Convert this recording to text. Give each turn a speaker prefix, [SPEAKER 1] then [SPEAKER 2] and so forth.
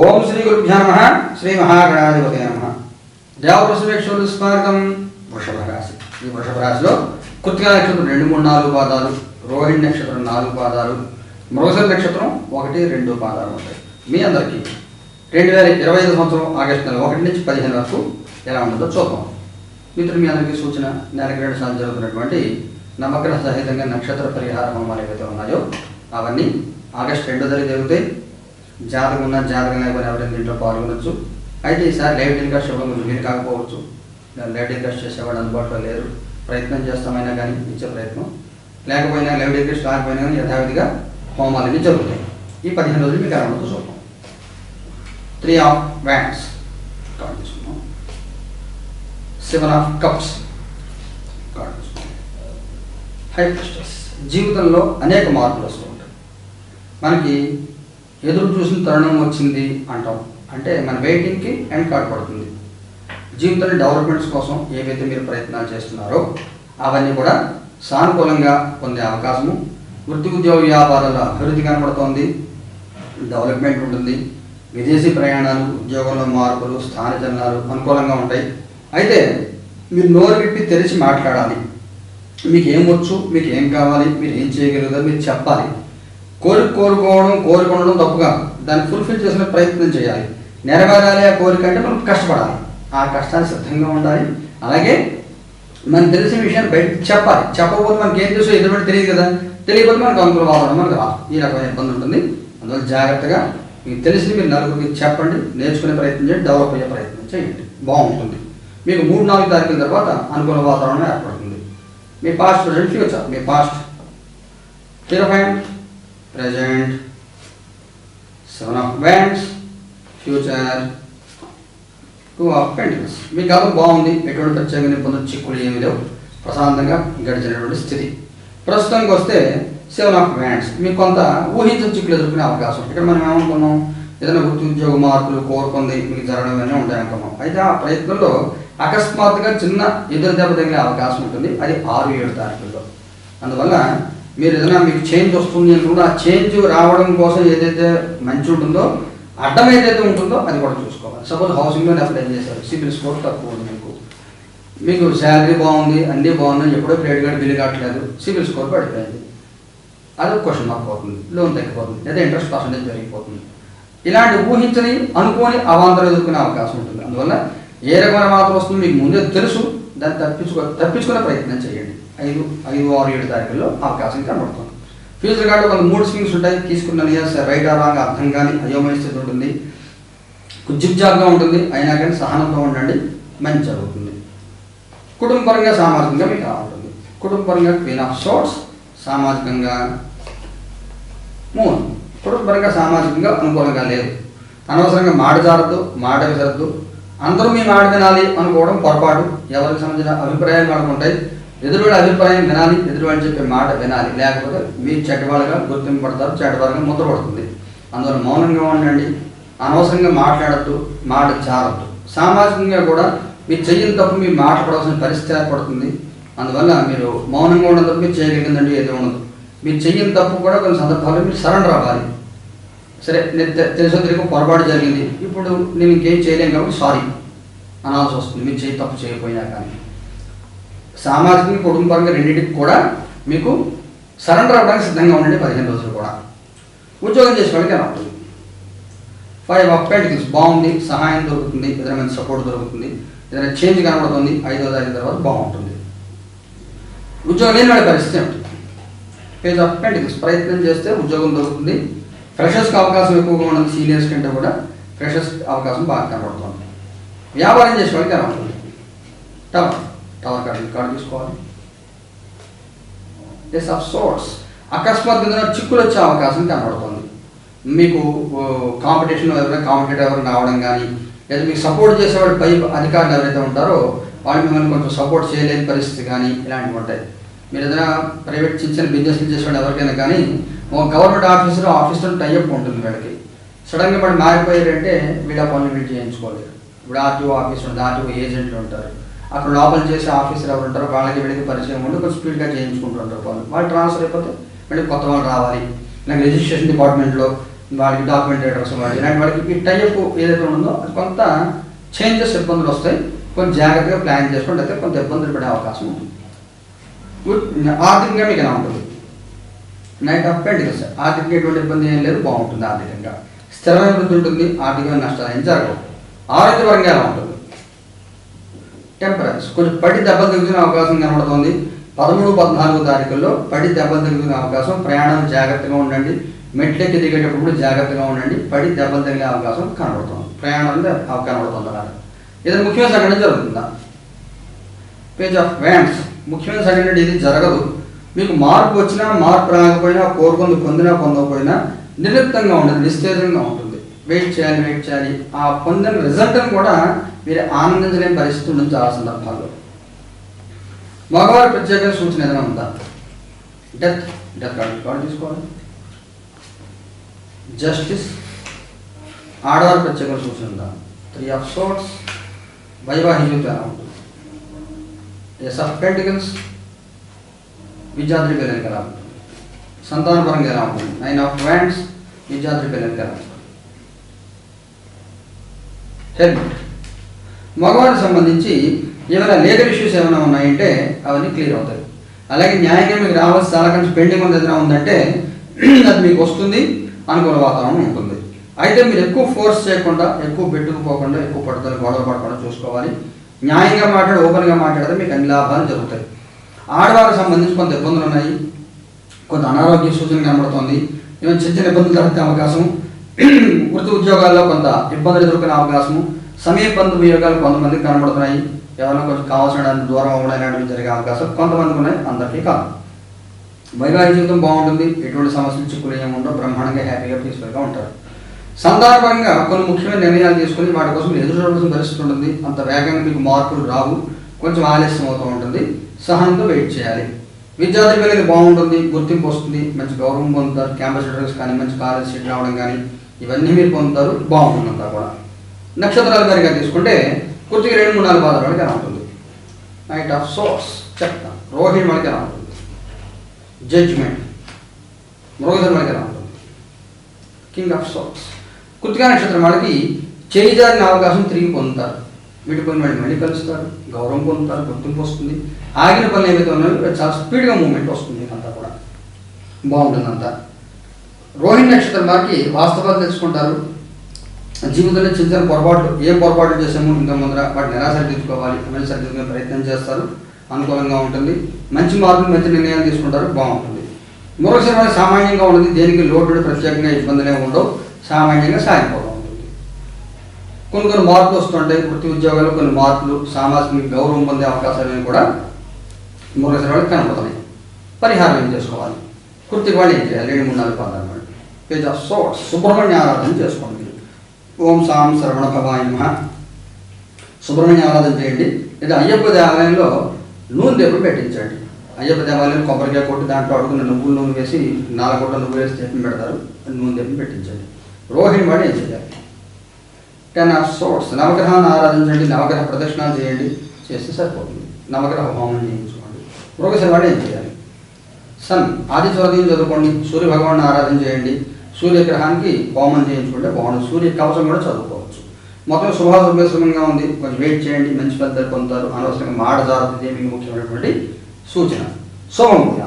[SPEAKER 1] ఓం శ్రీ గురుభ్యా నమ. శ్రీ మహాగణాధిపతి నమ. దేవప్రసవేక్షలు స్మారకం వృషభ రాశి. ఈ వృషభ రాశిలో కృతికా నక్షత్రం రెండు మూడు నాలుగు పాదాలు రోహిణి నక్షత్రం నాలుగు పాదాలు మృగశిర నక్షత్రం ఒకటి రెండు పాదాలు ఉంటాయి. మీ అందరికీ రెండు వేల ఇరవై ఐదు సంవత్సరం ఆగస్టు నెల ఒకటి నుంచి పదిహేను వరకు ఎలా ఉంటుందో చూద్దాం. మిత్రులు మీ అందరికీ సూచన నెలకి రెండు సార్లు జరుగుతున్నటువంటి నవగ్రహ సహితంగా నక్షత్ర పరిహార హోమాలు ఏవైతే ఉన్నాయో అవన్నీ ఆగస్టు రెండో తేదీ జరుగుతాయి జాతకం ఉన్న జాతకం లేకపోయినా ఎవరైనా దీంట్లో పాల్గొనొచ్చు. అయితే ఈసారి లైవ్ టెలికాస్ట్ ఇవ్వడం కొంచెం వీలు కాకపోవచ్చు. లైవ్ టెలికాస్ట్ చేసేవాడు అందుబాటులో లేరు. ప్రయత్నం చేస్తామైనా కానీ ఇచ్చే ప్రయత్నం. లేకపోయినా లైవ్ టెలికాస్ట్ రాకపోయినా కానీ యథావిధిగా హోమాలని జరుగుతాయి. ఈ పదిహేను రోజులు మీకు అరవై చూద్దాం త్రీ ఆఫ్ వ్యాండ్స్ కార్డ్ తీసుకున్నాం సెవెన్ ఆఫ్ కప్స్ కార్డ్ తీసుకున్నాం హై జీవితంలో అనేక మార్పులు వస్తూ ఉంటాయి. మనకి ఎదురు చూసిన తరుణం వచ్చింది అంటాం. అంటే మన వెయిటింగ్కి ఎండ్ కార్డ్ పడుతుంది. జీవితంలో డెవలప్మెంట్స్ కోసం ఏవైతే మీరు ప్రయత్నాలు చేస్తున్నారో అవన్నీ కూడా సానుకూలంగా పొందే అవకాశము. వృత్తి ఉద్యోగ వ్యాపారాల అభివృద్ధి కనబడుతోంది. డెవలప్మెంట్ ఉంటుంది. విదేశీ ప్రయాణాలు ఉద్యోగంలో మార్పులు స్థానచలనాలు అనుకూలంగా ఉంటాయి. అయితే మీరు నోరు విప్పి తెరిచి మాట్లాడాలి. మీకు ఏం వచ్చు మీకు ఏం కావాలి మీరు ఏం చేయగలుగుతారు మీరు చెప్పాలి. కోరిక కోరుకోవడం కోరిక ఉండడం తప్పుగా. దాన్ని ఫుల్ఫిల్ చేసిన ప్రయత్నం చేయాలి. నెరవేరాలి ఆ కోరిక అంటే మనం కష్టపడాలి. ఆ కష్టాన్ని సిద్ధంగా ఉండాలి. అలాగే మనకు తెలిసిన విషయాన్ని బయట చెప్పాలి. చెప్పకపోతే మనకి ఏం తెలుసో? ఎదురు తెలియదు కదా. తెలియకపోతే మనకు అనుకూల వాతావరణం మనకు రాదు. ఈ రకమైన ఇబ్బంది ఉంటుంది. అందువల్ల జాగ్రత్తగా మీకు తెలిసి మీరు నలుగురికి చెప్పండి. నేర్చుకునే ప్రయత్నం చేయండి. డెవలప్ అయ్యే ప్రయత్నం చేయండి. బాగుంటుంది. మీకు మూడు నాలుగు తారీఖుల తర్వాత అనుకూల వాతావరణం ఏర్పడుతుంది. మీ past present future me past hierophant present seven of wands future two of pentacles మీకు గతం బాగుంది ఎటువంటి ప్రత్యేక ఇబ్బందులు చిక్కులు ఏమి లేవు. ప్రశాంతంగా గడిచినటువంటి స్థితి. ప్రస్తుతానికి వస్తే సెవెన్ ఆఫ్ బ్యాండ్స్ మీకు కొంత ఊహించిన చిక్కులు ఎదుర్కొనే అవకాశం ఇక్కడ మనం ఏమనుకున్నాం? ఏదైనా వృత్తి ఉద్యోగ మార్పులు కోరుకుంది మీకు జరగడం ఇవన్నీ ఉంటాయి అయితే ఆ ప్రయత్నంలో అకస్మాత్తుగా చిన్న ఎదురు దెబ్బ తగిలే అవకాశం ఉంటుంది. అది ఆరు ఏడు తారీఖుల్లో. అందువల్ల మీరు ఏదైనా మీకు చేంజ్ వస్తుంది అనుకుంటే ఆ చేంజ్ రావడం కోసం ఏదైతే మంచి ఉంటుందో అడ్డం ఏదైతే ఉంటుందో అది కూడా చూసుకోవాలి. సపోజ్ హౌసింగ్ లోన్ అప్లై చేశారు? సిబిల్ స్కోర్ తక్కువ ఉంది మీకు. మీకు శాలరీ బాగుంది అన్నీ బాగున్నాయి ఎప్పుడో క్రెడిట్ కార్డు బిల్లు కట్టలేదు. సిబిల్ స్కోర్ పడిపోయింది. అది క్వశ్చన్ మార్క్ అవుతుంది. లోన్ తగ్గిపోతుంది. లేదా ఇంట్రెస్ట్ పర్సంటేజ్ పెరిగిపోతుంది. ఇలాంటి ఊహించని అనుకోని అవాంతరం ఎదుర్కొనే అవకాశం ఉంటుంది. అందువల్ల ఏ రకమైన మాత్రం వస్తుందో మీకు ముందే తెలుసు. దాన్ని తప్పించుకో తప్పించుకునే ప్రయత్నం చేయండి. ఐదు ఐదు ఆరు ఏడు తారీఖుల్లో అవకాశం కనబడుతుంది. ఫ్యూచర్ కార్డు కొంత మూడు స్కీమ్స్ ఉంటాయి. తీసుకున్న ఇయర్స్ రైట్ రాంగ్ అర్థం కానీ అయోమయ స్థితి ఉంటుంది జిగ్జాగ్గా ఉంటుంది. అయినా కానీ సహనంతో ఉండండి. మంచి జరుగుతుంది. కుటుంబపరంగా సామాజికంగా మీకు ఉంటుంది. కుటుంబపరంగా క్వీన్ ఆఫ్ షోర్ట్స్ సామాజికంగా మూన్ కుటుంబపరంగా సామాజికంగా అనుకూలంగా లేదు. అనవసరంగా మాట జారద్దు మాట విసరద్దు అందరూ మీ మాట వినాలి అనుకోవడం పొరపాటు. ఎవరికి సంబంధించిన అభిప్రాయాలు మనకు ఉంటాయి ఎదురువాడి అభిప్రాయం వినాలి ఎదురువాడి చెప్పే మాట వినాలి. లేకపోతే మీరు చెడ్డవాళ్ళగా గుర్తింపబడతారు చెడ్డవాళ్ళగా ముద్రపడుతుంది. అందువల్ల మౌనంగా ఉండండి. అనవసరంగా మాట్లాడద్దు మాట జారద్దు. సామాజికంగా కూడా మీరు చెయ్యని తప్పు మీరు మాట్లాడవలసిన పరిస్థితి ఏర్పడుతుంది. అందువల్ల మీరు మౌనంగా ఉండడం తప్ప మీరు చేయగలిగిందండి ఏది ఉండదు. మీరు చెయ్యని తప్పు కూడా కొన్ని సందర్భాల్లో మీరు సరెండర్ అవ్వాలి. సరే నేను తెలుసో తెలియక పొరపాటు జరిగింది. ఇప్పుడు నేను ఇంకేం చేయలేము కాబట్టి సారీ. అనాల్సి వస్తుంది. మీరు చేయి తప్పు చేయకపోయినా కానీ. సామాజిక కుటుంబపరంగా రెండింటికి కూడా మీకు సరెండర్ అవ్వడానికి సిద్ధంగా ఉండండి పదిహేను రోజులు కూడా. ఉద్యోగం చేసుకోవడానికి ఎలా ఉంటుంది? ఫైవ్ ఆఫ్ బాగుంది సహాయం దొరుకుతుంది ఏదైనా మంచి సపోర్ట్ దొరుకుతుంది ఏదైనా చేంజ్ కనబడుతుంది ఐదో తారీఖు తర్వాత బాగుంటుంది. ఉద్యోగం లేని వాడి పరిస్థితి ఉంటుంది పేజ్ ఆఫ్ ప్రయత్నం చేస్తే ఉద్యోగం దొరుకుతుంది ఫ్రెషర్స్కి అవకాశం ఎక్కువగా ఉన్నది సీనియర్స్ కంటే కూడా ఫ్రెషర్స్ అవకాశం బాగా కనబడుతుంది. వ్యాపారం చేసే వాళ్ళకి ఎలా ఉంటుంది టవర్ టవర్ కార్డు కార్డు తీసుకోవాలి. ఎస్ ఆఫ్ సోర్స్ అకస్మాత్ కింద చిక్కులు వచ్చే అవకాశం కనబడుతుంది. మీకు కాంపిటీషన్ ఎవరైనా కాంపిటేటర్ ఎవరైనా రావడం కానీ లేదా మీకు సపోర్ట్ చేసేవాడు పై అధికారులు ఎవరైతే ఉంటారో వాళ్ళు మిమ్మల్ని కొంచెం సపోర్ట్ చేయలేని పరిస్థితి కానీ ఇలాంటివి ఉంటాయి. మీరు ఏదైనా ప్రైవేట్ చిన్న చిన్న బిజినెస్లు చేసేవాడు ఎవరికైనా కానీ ఒక గవర్నమెంట్ ఆఫీసర్ ఆఫీసులో టైఅప్ ఉంటుంది వీళ్ళకి. సడన్గా మనం మారిపోయారంటే వీళ్ళ పనులు వీళ్ళు చేయించుకోలేరు ఇప్పుడు ఆర్టీఓ ఆఫీస్ ఉంటుంది ఆర్టీఓ ఏజెంట్లు ఉంటారు. అక్కడ లోపల చేసే ఆఫీసర్ ఎవరు ఉంటారో వాళ్ళకి వీళ్ళకి పరిచయం ఉండి కొంచెం స్పీడ్గా చేయించుకుంటూ ఉంటారు వాళ్ళు ట్రాన్స్ఫర్ అయిపోతే మళ్ళీ కొత్త వాళ్ళు రావాలి. నాకు రిజిస్ట్రేషన్ డిపార్ట్మెంట్లో వాళ్ళకి డాక్యుమెంట్ డాక్యుమెంటేటర్స్ వాళ్ళు ఇలాంటి వాళ్ళకి ఈ టైప్ ఏదైతే ఉందో అది కొంత చేంజెస్ ఇబ్బందులు వస్తాయి. కొంచెం జాగ్రత్తగా ప్లాన్ చేసుకుంటే అయితే కొంత ఇబ్బందులు పడే అవకాశం ఉంటుంది. ఆర్థికంగా మీకు ఎలా ఉంటుంది? నైట్ ఆఫ్ సార్ ఆర్థికంగా ఎటువంటి ఇబ్బంది ఏం లేదు బాగుంటుంది ఆర్థికంగా. స్థిరమైన వృద్ధి ఉంటుంది ఆర్థికమైన నష్టాలు ఏం జరగవు. ఆరోగ్యపరంగా ఎలా ఉంటుంది? టెంపరెన్స్ కొంచెం పడి దెబ్బలు తగ్గుతున్న అవకాశం కనబడుతుంది. పదమూడు పద్నాలుగు తారీఖుల్లో పడి దెబ్బలు తగ్గుతున్న అవకాశం ప్రయాణం జాగ్రత్తగా ఉండండి. మెట్లెక్కి దిగేటప్పుడు జాగ్రత్తగా ఉండండి. పడి దెబ్బలు తగిలే అవకాశం కనబడుతుంది. ప్రయాణం కనబడుతుంది అన్నమాట ఇది ముఖ్యమైన సంఘటన జరుగుతుందా? పేజ్ ఆఫ్ వ్యాండ్స్ ముఖ్యమైన సంఘటన ఇది జరగదు. మీకు మార్పు వచ్చినా మార్పు రాకపోయినా కోరుకుంది పొందినా పొందకపోయినా నిరుక్తంగా ఉండదు నిస్తేజంగా ఉంటుంది. వెయిట్ చేయాలి వెయిట్ చేయాలి. ఆ పొందిన రిజల్ట్ని కూడా మీరు ఆనందించలేని పరిస్థితి ఉండదు చాలా సందర్భాల్లో. మగవారి ప్రత్యేక సూచన ఏదైనా ఉందా? డెత్ డెత్ కార్డు తీసుకోవాలి. జస్టిస్ ఆడవారి ప్రత్యేక సూచన ఉందా? త్రీ ఆఫ్ సోట్స్ వైవాహిక ఎస్ ఆఫ్ పెంటికల్స్ విద్యార్థి పిల్లలకి ఎలా ఉంటుంది సంతానపరంగా ఎలా ఉంటుంది నైన్ ఆఫ్ వ్యాండ్స్ విద్యార్థి పిల్లలకి ఎలా ఉంటుంది హెల్మెట్ మగవారికి సంబంధించి ఏమైనా లీగల్ ఇష్యూస్ ఏమైనా ఉన్నాయంటే అవన్నీ క్లియర్ అవుతాయి. అలాగే న్యాయంగా మీకు రావాల్సిన చాలా కంటే పెండింగ్ ఉంది ఏదైనా ఉందంటే అది మీకు వస్తుంది అనుకూల వాతావరణం ఉంటుంది. అయితే మీరు ఎక్కువ ఫోర్స్ చేయకుండా ఎక్కువ పెట్టుకుపోకుండా ఎక్కువ పడతారు గొడవ పడకుండా చూసుకోవాలి. న్యాయంగా మాట్లాడి ఓపెన్గా మాట్లాడితే మీకు అన్ని లాభాలు జరుగుతాయి. ఆడవారికి సంబంధించి కొంత ఇబ్బందులు ఉన్నాయి. కొంత అనారోగ్య సూచన కనబడుతోంది. ఏమైనా చిన్న చిన్న ఇబ్బందులు తలెత్తే అవకాశం. వృత్తి ఉద్యోగాల్లో కొంత ఇబ్బందులు ఎదుర్కొనే అవకాశము సమయ బంధు వియోగాలు కొంతమందికి కనబడుతున్నాయి. ఎవరైనా కొంచెం కావాల్సిన దూరం అవ్వడం అనేవి జరిగే అవకాశం కొంతమందికి ఉన్నాయి అందరికీ కాదు. వైవాహిక జీవితం బాగుంటుంది. ఎటువంటి సమస్యలు చిక్కులు ఏమి ఉండవు. బ్రహ్మాండంగా హ్యాపీగా పీస్ఫుల్గా ఉంటారు. సందర్భంగా కొన్ని ముఖ్యమైన నిర్ణయాలు తీసుకుని వాటి కోసం ఎదురు చూడవలసిన పరిస్థితి ఉంటుంది. అంత వేగంగా మీకు మార్పులు రావు. కొంచెం ఆలస్యం అవుతూ ఉంటుంది. సహనంతో వెయిట్ చేయాలి. విద్యార్థి పిల్లలకి బాగుంటుంది గుర్తింపు వస్తుంది మంచి గౌరవం పొందుతారు క్యాంపస్ ఇంటర్వ్యూస్ కానీ మంచి కాలేజ్ సీట్ రావడం కానీ ఇవన్నీ మీరు పొందుతారు బాగుంటుంది అంతా కూడా. నక్షత్రాల వారిగా తీసుకుంటే కుర్తికి రెండు మూడు నాలుగు పాదాల వాళ్ళకి ఎలా ఉంటుంది? నైట్ ఆఫ్ సోర్స్ చెప్తా రోహిణి వాళ్ళకి ఎలా ఉంటుంది? జడ్జ్మెంట్ మృగధర్ వాళ్ళకి ఎలా ఉంటుంది? కింగ్ ఆఫ్ సోర్స్ కృతికా నక్షత్రం వాళ్ళకి చేయిదారిన అవకాశం తిరిగి పొందుతారు. వీటి పని వాళ్ళు మళ్ళీ కలుస్తారు గౌరవం పొందుతారు గుర్తింపు వస్తుంది. ఆగిన పనులు ఏవైతే ఉన్నాయో చాలా స్పీడ్గా మూమెంట్ వస్తుంది అంతా కూడా. బాగుంటుంది అంతా రోహిణి నక్షత్రం వారికి వాస్తవాలు తెలుసుకుంటారు. జీవితంలో చిన్న చిన్న పొరపాట్లు ఏం పొరపాట్లు చేసామో ఇంకా ముందర వాటిని ఎలా సరిదిద్దుకోవాలి మళ్ళీ సరిదిద్దుకునే ప్రయత్నం చేస్తారు. అనుకూలంగా ఉంటుంది. మంచి మార్పులు మంచి నిర్ణయాలు తీసుకుంటారు. బాగుంటుంది. మరొకసారి సామాన్యంగా ఉంటుంది దేనికి లోటు ప్రత్యేకంగా ఇబ్బందినే ఉండవు. సామాన్యంగా సాగిపోతూ ఉంటుంది. కొన్ని కొన్ని మార్పులు వస్తుంటాయి. వృత్తి ఉద్యోగాలు కొన్ని మార్పులు సామాజిక గౌరవం పొందే అవకాశాలు కూడా మరొకసారి వాళ్ళకి పరిహారం ఏం చేసుకోవాలి? కుర్తికి వాళ్ళు ఏం చేయాలి? రెండు మూడు నాలుగు పదాలు పేజ్ ఆఫ్ సోర్స్ సుబ్రహ్మణ్య ఆరాధన చేసుకోండి. ఓం సాం శ్రవణ భవాయమ సుబ్రహ్మణ్య ఆరాధన చేయండి. లేదా అయ్యప్ప దేవాలయంలో నూనె దీపం పెట్టించండి. అయ్యప్ప దేవాలయం కొబ్బరికాయ కొట్టి దాంట్లో అడుగున నువ్వులు నూనె వేసి నాలుగు నువ్వు వేసి దీపం పెడతారు. నూనె దీపం పెట్టించండి. రోహిణి వాడు ఏం చేయాలి. టెన్ ఆఫ్ సోర్స్ నవగ్రహాన్ని ఆరాధించండి నవగ్రహ ప్రదక్షిణాలు చేయండి చేస్తే సరిపోతుంది. నవగ్రహ హోమం చేయించుకోండి. మరొకసారి వాడు ఏం చేయాలి. సన్ ఆది చోదయం చదువుకోండి సూర్య భగవాన్ని ఆరాధన చేయండి సూర్యగ్రహానికి హోమం చేయించుకుంటే బాగుంటుంది. సూర్య కవచం కూడా చదువుకోవచ్చు. మొత్తం శుభాశుభ్రశ్రమంగా ఉంది. కొంచెం వెయిట్ చేయండి మంచి పెద్దలు పొందుతారు అనవసరంగా మాట జాగ్రత్త మీకు ముఖ్యమైనటువంటి సూచన. శుభం